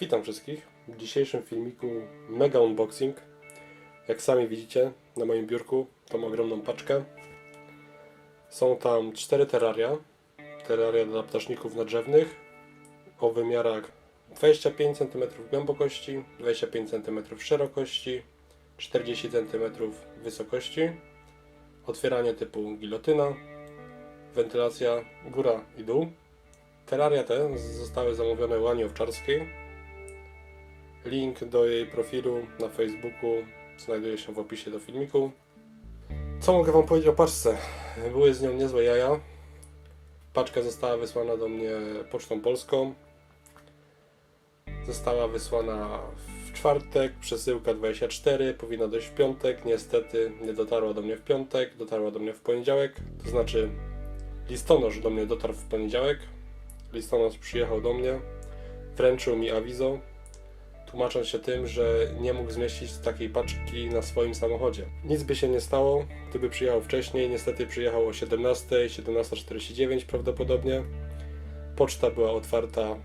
Witam wszystkich. W dzisiejszym filmiku mega unboxing. Jak sami widzicie na moim biurku tą ogromną paczkę. Są tam cztery terraria. Terraria dla ptaszników nadrzewnych o wymiarach 25 cm głębokości, 25 cm szerokości, 40 cm wysokości. Otwieranie typu gilotyna, wentylacja góra i dół. Terraria te zostały zamówione u Ani Owczarskiej. Link do jej profilu na Facebooku znajduje się w opisie do filmiku. Co mogę Wam powiedzieć o paczce? Były z nią niezłe jaja. Paczka została wysłana do mnie pocztą polską. Została wysłana w czwartek, przesyłka 24, powinna dojść w piątek. Niestety nie dotarła do mnie w piątek, dotarła do mnie w poniedziałek. To znaczy listonosz do mnie dotarł w poniedziałek. Listonosz przyjechał do mnie, wręczył mi awizo, tłumacząc się tym, że nie mógł zmieścić takiej paczki na swoim samochodzie. Nic by się nie stało, gdyby przyjechał wcześniej. Niestety przyjechał o 17, 17.49 prawdopodobnie. Poczta była otwarta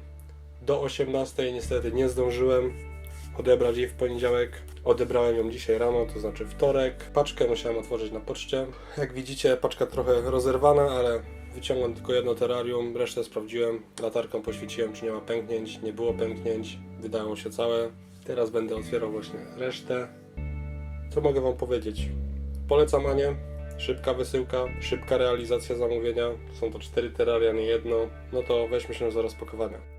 do 18, niestety nie zdążyłem odebrać jej w poniedziałek. Odebrałem ją dzisiaj rano, to znaczy wtorek. Paczkę musiałem otworzyć na poczcie. Jak widzicie, paczka trochę rozerwana, ale wyciągłem tylko jedno terrarium, resztę sprawdziłem. Latarką poświeciłem, czy nie ma pęknięć. Nie było pęknięć, wydało się całe. Teraz będę otwierał właśnie resztę. Co mogę Wam powiedzieć? Polecam Anię. Szybka wysyłka, szybka realizacja zamówienia. Są to cztery terraria, nie jedno. No to weźmy się za rozpakowania.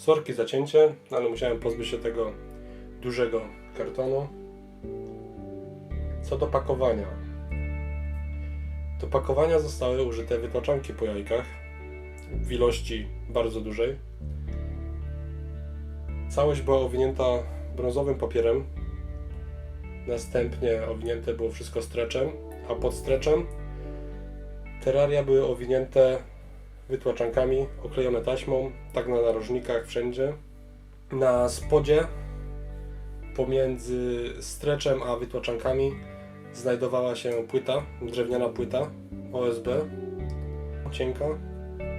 Sorki za cięcie, ale musiałem pozbyć się tego dużego kartonu. Co do pakowania. Do pakowania zostały użyte wytłaczanki po jajkach w ilości bardzo dużej. Całość była owinięta brązowym papierem. Następnie owinięte było wszystko streczem, a pod streczem terraria były owinięte wytłaczankami, oklejone taśmą, tak na narożnikach, wszędzie. Na spodzie, pomiędzy streczem a wytłaczankami, znajdowała się płyta, drewniana płyta OSB, cienka,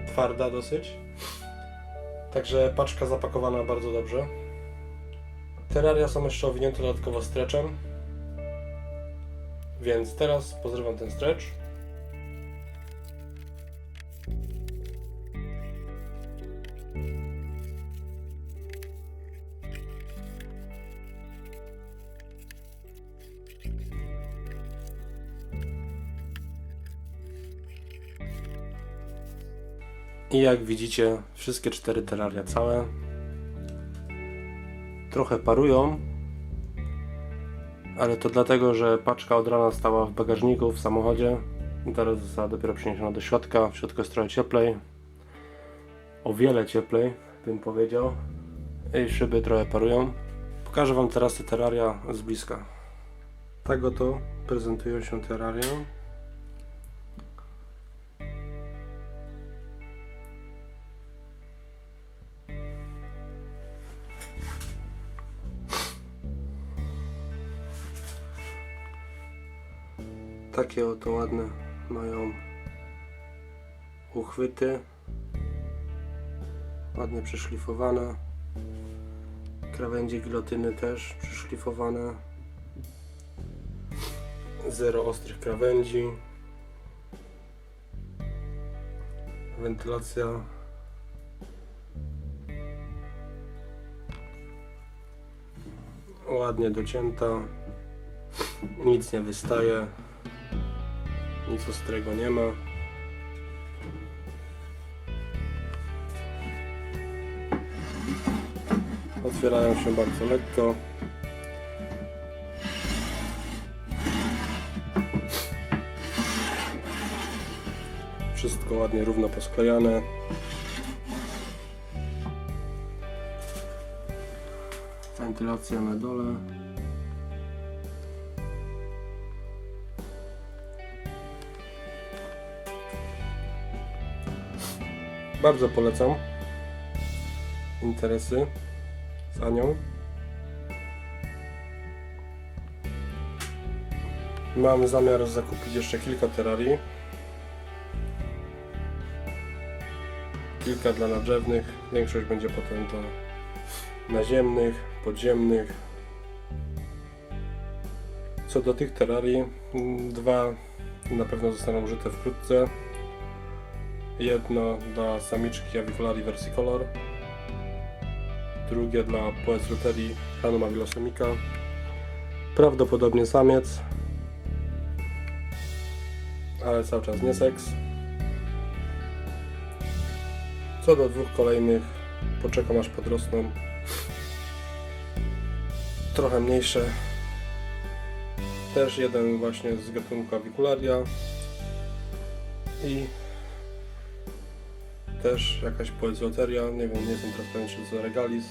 twarda dosyć. Także paczka zapakowana bardzo dobrze. Terraria są jeszcze owinięte dodatkowo streczem. Więc teraz pozrywam ten stretch. I jak widzicie, wszystkie cztery terraria całe. Trochę parują, ale to dlatego, że paczka od rana stała w bagażniku w samochodzie. I teraz została dopiero przeniesiona do środka. W środku jest trochę cieplej. O wiele cieplej, bym powiedział. I szyby trochę parują. Pokażę Wam teraz te terraria z bliska. Tak oto prezentują się terraria. Takie oto ładne mają uchwyty. Ładnie przeszlifowane. Krawędzie gilotyny też przeszlifowane. Zero ostrych krawędzi. Wentylacja. Ładnie docięta. Nic nie wystaje. Nic ostrego nie ma. Otwierają się bardzo lekko. Wszystko ładnie, równo posklejane. Wentylacja na dole. Bardzo polecam. Interesy z Anią. Mam zamiar zakupić jeszcze kilka terrarii. Kilka dla nadrzewnych, większość będzie potem dla naziemnych, podziemnych. Co do tych terrarii, mm, dwa na pewno zostaną użyte wkrótce. Jedno dla samiczki Avicularii versicolor, drugie dla Poets Luterii Hanuma vilosemica. Prawdopodobnie samiec, ale cały czas nie seks. Co do dwóch kolejnych, poczekam aż podrosną. Trochę mniejsze. Też jeden właśnie z gatunku Avicularia. I też jakaś poezjoteria, nie wiem, nie jestem teraz pewien czy to Regalis,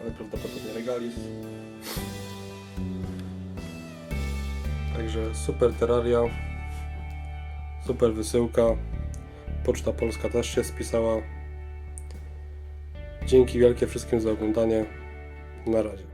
ale prawdopodobnie Regalis. Także super terraria, super wysyłka. Poczta Polska też się spisała. Dzięki wielkie wszystkim za oglądanie. Na razie.